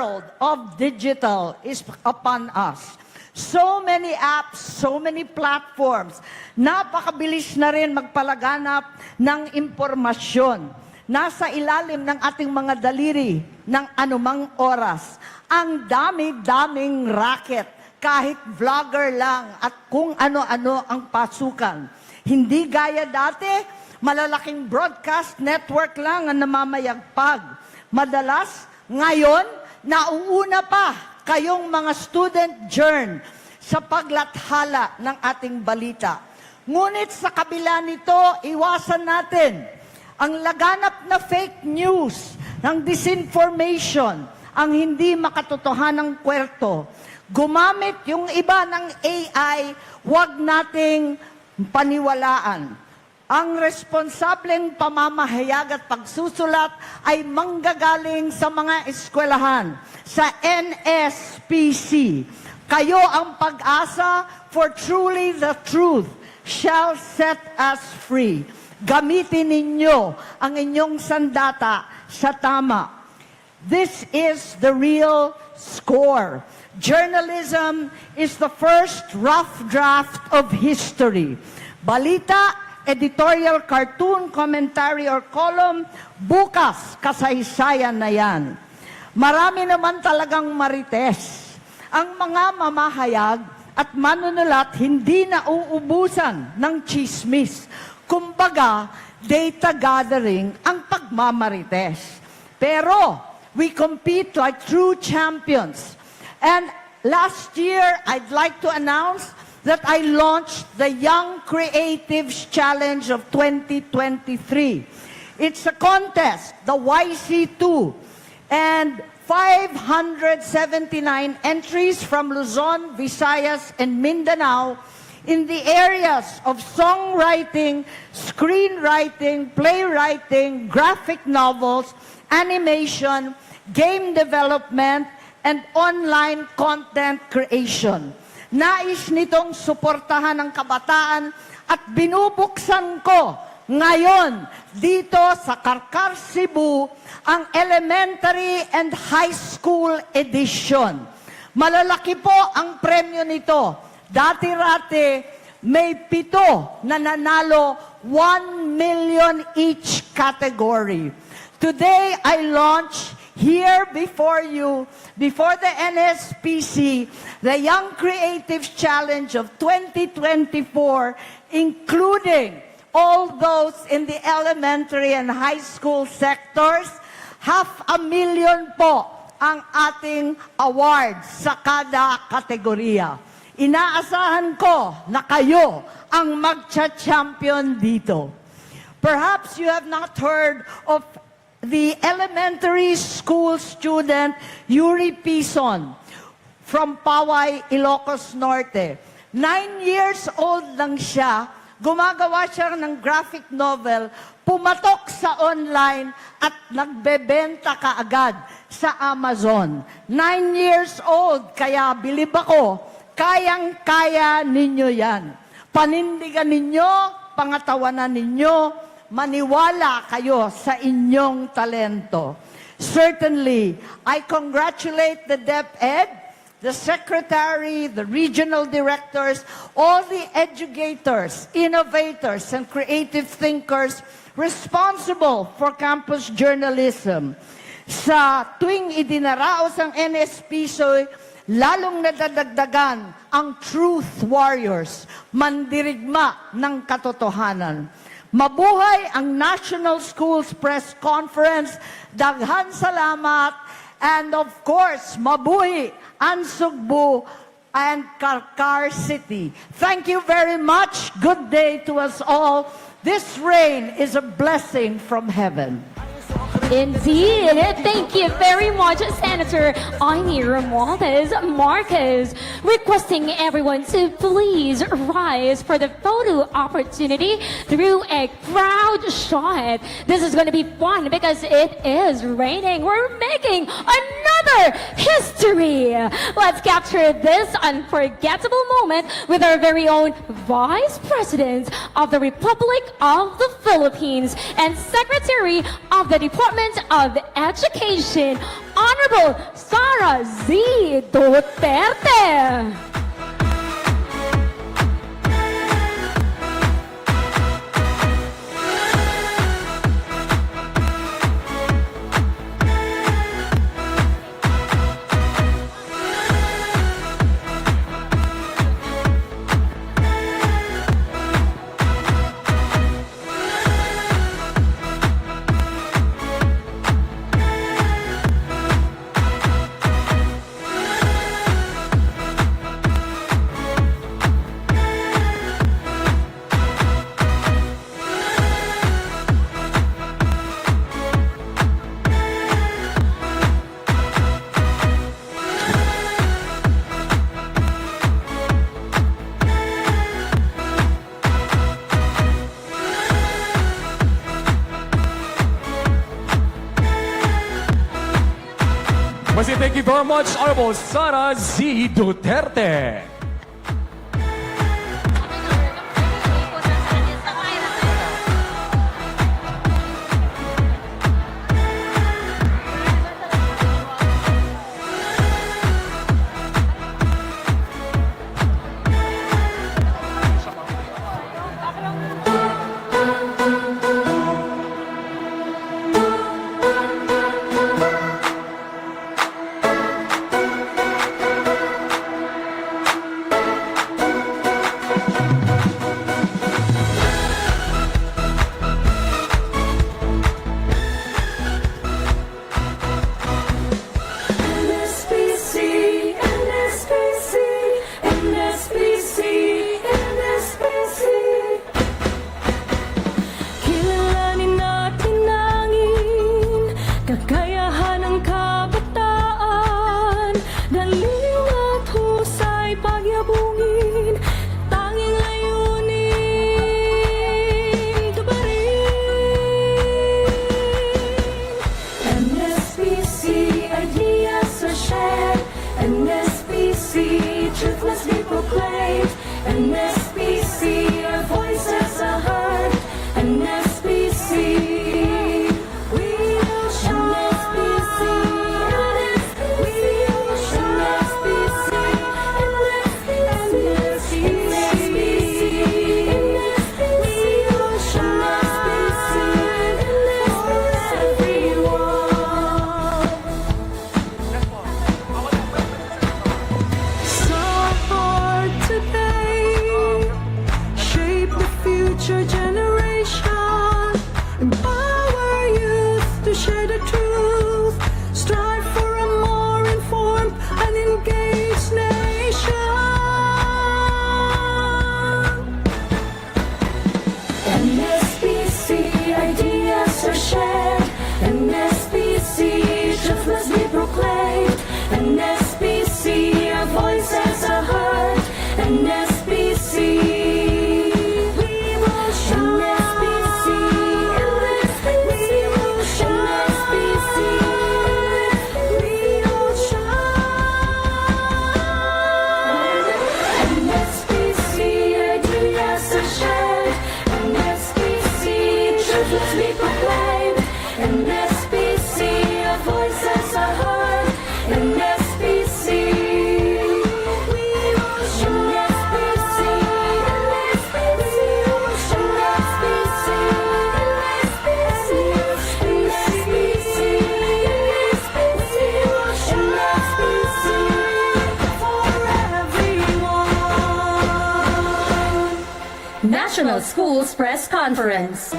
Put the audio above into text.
world of digital is upon us. So many apps, so many platforms. Napakabilis na rin magpalaganap ng impormasyon. Nasa ilalim ng ating mga daliri ng anumang oras. Ang dami-daming racket, kahit vlogger lang at kung ano-ano ang pasukan. Hindi gaya dati, malalaking broadcast network lang ang namamayagpag. Madalas, ngayon, nauuna pa kayong mga student journ sa paglathala ng ating balita. Ngunit sa kabila nito, iwasan natin ang laganap na fake news, ng disinformation, ang hindi makatotohanang kwerto. Gumamit yung iba ng AI, huwag nating paniwalaan. Ang responsableng pamamahayag at pagsusulat ay manggagaling sa mga eskwelahan, sa NSPC. Kayo ang pag-asa for truly the truth shall set us free. Gamitin ninyo ang inyong sandata sa tama. This is the real score. Journalism is the first rough draft of history. Balita, editorial cartoon, commentary, or column, bukas kasaysayan na yan. Marami naman talagang marites. Ang mga mamahayag at manunulat hindi na uubusan ng chismis. Kumbaga, data gathering ang pagmamarites. Pero, we compete like true champions. And last year, I'd like to announce that I launched the Young Creatives Challenge of 2023. It's a contest, the YC2, and 579 entries from Luzon, Visayas, and Mindanao in the areas of songwriting, screenwriting, playwriting, graphic novels, animation, game development, and online content creation. Nais nitong suportahan ng kabataan at binubuksan ko ngayon dito sa Karkar, Cebu ang elementary and high school edition. Malalaki po ang premyo nito. Dati-rati may pito na nanalo 1 million each category. Today, I launch here before you, before the NSPC, the Young Creatives Challenge of 2024, including all those in the elementary and high school sectors. Half a million po ang ating awards sa kada kategorya. Inaasahan ko na kayo ang magcha-champion dito. Perhaps you have not heard of the elementary school student Yuri Pison from Paway, Ilocos Norte. Nine years old lang siya, gumagawa siya ng graphic novel, pumatok sa online at nagbebenta kaagad sa Amazon. Nine years old, kaya bilib ako, kayang-kaya ninyo yan. Panindigan ninyo, pangatawanan ninyo, maniwala kayo sa inyong talento. Certainly, I congratulate the DepEd, the secretary, the regional directors, all the educators, innovators, and creative thinkers responsible for campus journalism. Sa tuwing idinaraos ang NSPSOY, lalong nadadagdagan ang truth warriors, mandirigma ng katotohanan. Mabuhay ang National Schools Press Conference. Daghan salamat. And of course, mabuhi ang Sugbo and Karkar City. Thank you very much. Good day to us all. This rain is a blessing from heaven. Indeed. Thank you very much, Senator Aimee Romualdez Marquez, requesting everyone to please rise for the photo opportunity through a crowd shot. This is going to be fun because it is raining. We're making another another history. Let's capture this unforgettable moment with our very own Vice President of the Republic of the Philippines and Secretary of the Department of Education, Honorable Sara Z. Duterte. Thank you very much, Honorable Sara Z. Duterte. Christmas. National Schools Press Conference.